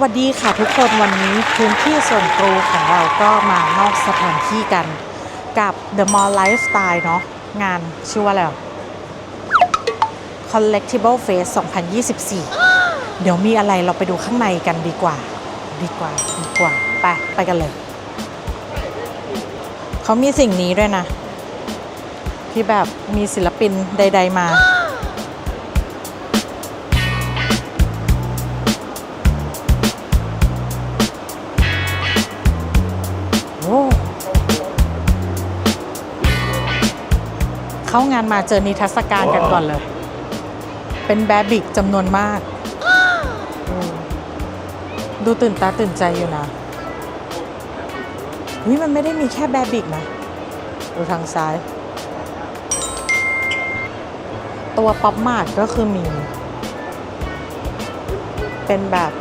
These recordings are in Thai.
วัสดีค่ะทุกคนวันนี้พื้นที่ส่วนตัวของเราก็มานอกสถานที่กันกับ The Mall Lifestyle เนาะงานชื่อว่าอะไร Collectible Fest 2024 เดี๋ยวมีอะไรเราไปดูข้างในกันดีกว่า ดีกว่า ดีกว่า ไป ไปกันเลย เขามีสิ่งนี้ด้วยนะ ที่แบบมีศิลปินใด ๆ มา เข้างานมาเจอนิทรรศการกันก่อนเลย เป็นแบบิกจำนวนมากอืมดูตื่นตาตื่นใจอยู่นะวิมันไม่ได้มีแค่แบบิกนะ ดูทางซ้าย ตัวป๊อปมาร์ทก็คือมี เป็นแบบ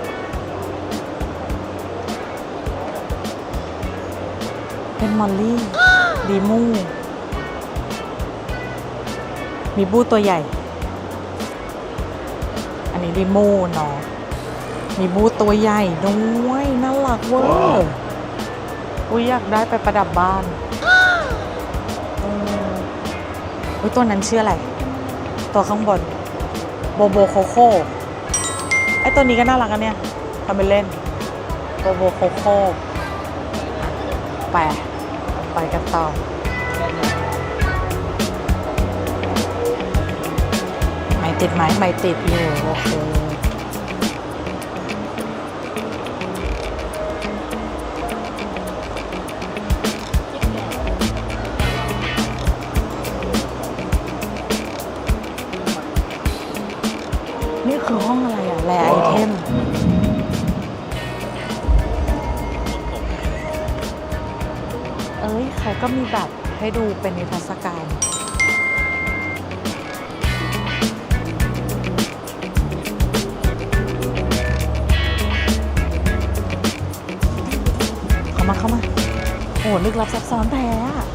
เป็นมอลลี่ ดีมู มีบูตัวใหญ่ อันนี้ดีมูเนาะมีบูตัวใหญ่ด้วยน่ารักเวอร์อุ้ยอยากได้ไปประดับบ้านเอออุ้ยตัวนั้นชื่ออะไร ตัวข้างบน โบโบโคโค่ไอตัวนี้ก็น่ารักอันเนี่ยทำเป็นเล่น โบโบโคโค่ไปไปกันต่อ ติดไหมไม่ติดอยู่โอเคนี่คือห้องอะไรอะแรไอเทม เอ้ยเขาก็มีแบบให้ดูเป็นนิทรรศการ เข้ามาเข้ามา โอ้ลึกลับซับซ้อนแท้อะ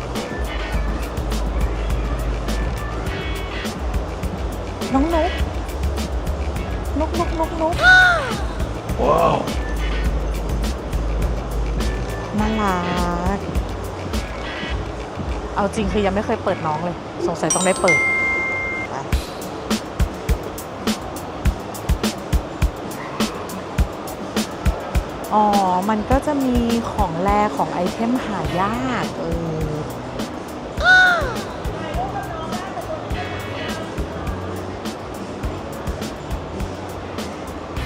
น้องนก นกนกนกนกน่ารัก เอาจริงคือยังไม่เคยเปิดน้องเลย สงสัยต้องได้เปิด อ๋อ มันก็จะมีของแรของไอเทมหายากเออ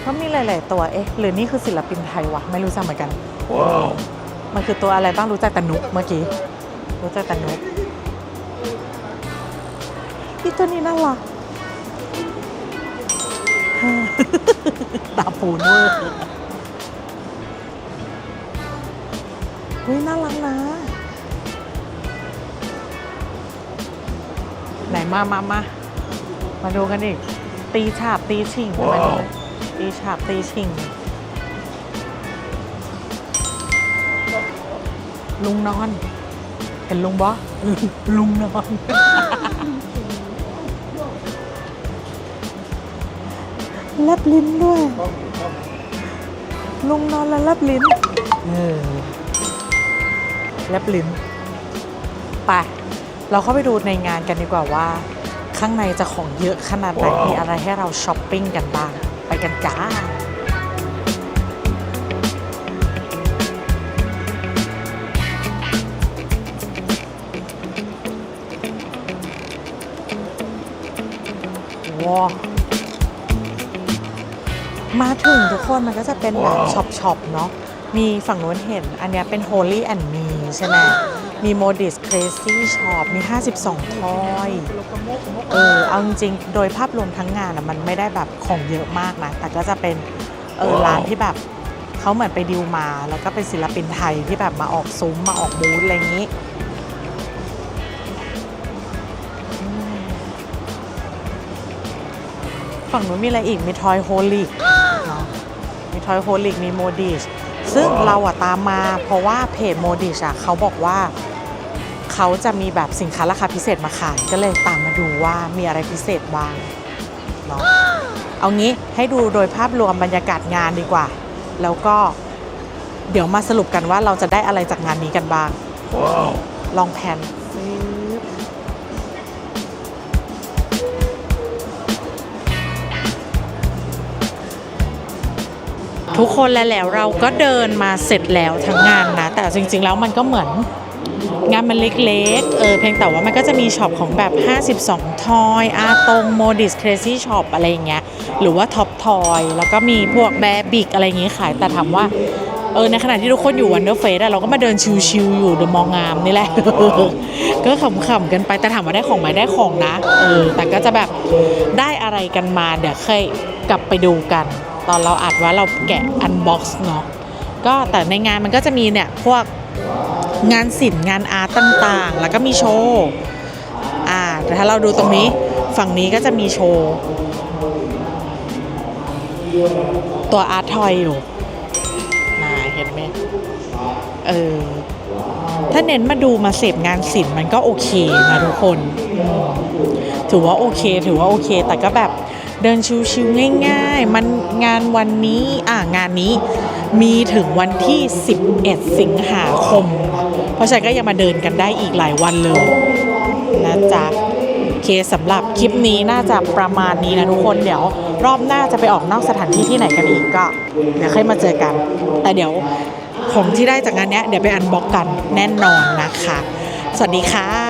ก็มีหลาย ๆ ตัว เอ๊ะ หรือนี่คือศิลปินไทยวะ ไม่รู้จักเหมือนกันมันคือตัวอะไรบ้างรู้จักแต่นุกเมื่อกี้ รู้จักแต่นุกอีตัวนี้น่ารัก ตาปูนเวอร์ เฮ้ยน่ารักนะ ไหนมามามามาดูกันอีก ตีฉาบตีชิงมาดูตีฉาบตีชิง ลุงนอน เห็นลุงบอลุงนอน แลบลิ้นด้วย ลุงนอนแล้วแลบลิ้น เออ แลบลิ้นไปเราเข้าไปดูในงานกันดีกว่าว่า ข้างในจะของเยอะขนาดไหนมีอะไรให้เราช้อปปิ้งกันบ้าง ไปกันจ้าว้าวมาถึงทุกคนมันก็จะเป็นแบบช็อปช็อปๆเนาะมีฝั่งนู้นเห็น อันเนี้ยเป็น Holy and Me ใช่ไหมมี Modis Crazy Shop มี 52 ทอย เออ เอาจริงๆ โดยภาพรวมทั้งงานอะมันไม่ได้แบบของเยอะมากนะ แต่ก็จะเป็น เออ ร้านที่แบบเขาเหมือนไปดิวมา แล้วก็เป็นศิลปินไทยที่แบบมาออกซุ้ม มาออกบูธอะไรอย่างนี้ฝั่งนู้นมีอะไรอีก มีทอยโฮลิกเนาะมีทอยโฮลิก มีโมดิช ซึ่งเราอะตามมาเพราะว่าเพจโมดิชอะเขาบอกว่าเขาจะมีแบบสินค้าราคาพิเศษมาขาย ก็เลยตามมาดูว่ามีอะไรพิเศษบ้างเนาะเอางี้ให้ดูโดยภาพรวมบรรยากาศงานดีกว่า แล้วก็เดี๋ยวมาสรุปกันว่าเราจะได้อะไรจากงานนี้กันบ้างลองแผน ทุกคนแล้วแล้วเราก็เดินมาเสร็จแล้วทั้งงานนะ แต่จริง ๆ แล้วมันก็เหมือนงานมันเล็กๆ เออเพียงแต่ว่ามันก็จะมีช็อปของแบบ 52 ทอยอาตงโมดิสเครซี่ช็อปอะไรอย่างเงี้ย หรือว่าท็อปทอย แล้วก็มีพวกแบบิกอะไรอย่างงี้ขาย แต่ถามว่า เออ ในขณะที่ทุกคนอยู่วันเดอร์เฟสเราก็มาเดินชิวๆอยู่เดอะมองงามนี่แหละ ก็ขำๆกันไป แต่ถามว่าได้ของไหมได้ของนะ เออ แต่ก็จะแบบได้อะไรกันมา เดี๋ยวเคยกลับไปดูกัน ตอนเราอัดว่าเราแกะอันบ็อกซ์เนาะก็แต่ในงานมันก็จะมีเนี่ยพวกงานศิลป์งานอาร์ตต่างๆ แล้วก็มีโชว์อ่าแต่ถ้าเราดูตรงนี้ฝั่งนี้ก็จะมีโชว์ ตัวอาร์ตทอยอยู่นาเห็นไหมเออถ้าเน้นมาดูมาเสพงานศิลป์มันก็โอเคนะทุกคน ถือว่าโอเค ถือว่าโอเค แต่ก็แบบ เดินชิวๆง่ายๆ มันงานวันนี้อ่างานนี้มีถึงวันที่ 11 สิงหาคม เพราะฉะนั้นก็ยังมาเดินกันได้อีกหลายวันเลยนะจ๊ะเคสำหรับคลิปนี้น่าจะประมาณนี้นะทุกคนเดี๋ยว รอบหน้าจะไปออกนอกสถานที่ที่ไหนกันอีกก็เดี๋ยวค่อยมาเจอกัน แต่เดี๋ยวของที่ได้จากงานเนี้ยเดี๋ยวไปอันบ็อกกันแน่นอนนะคะ สวัสดีค่ะ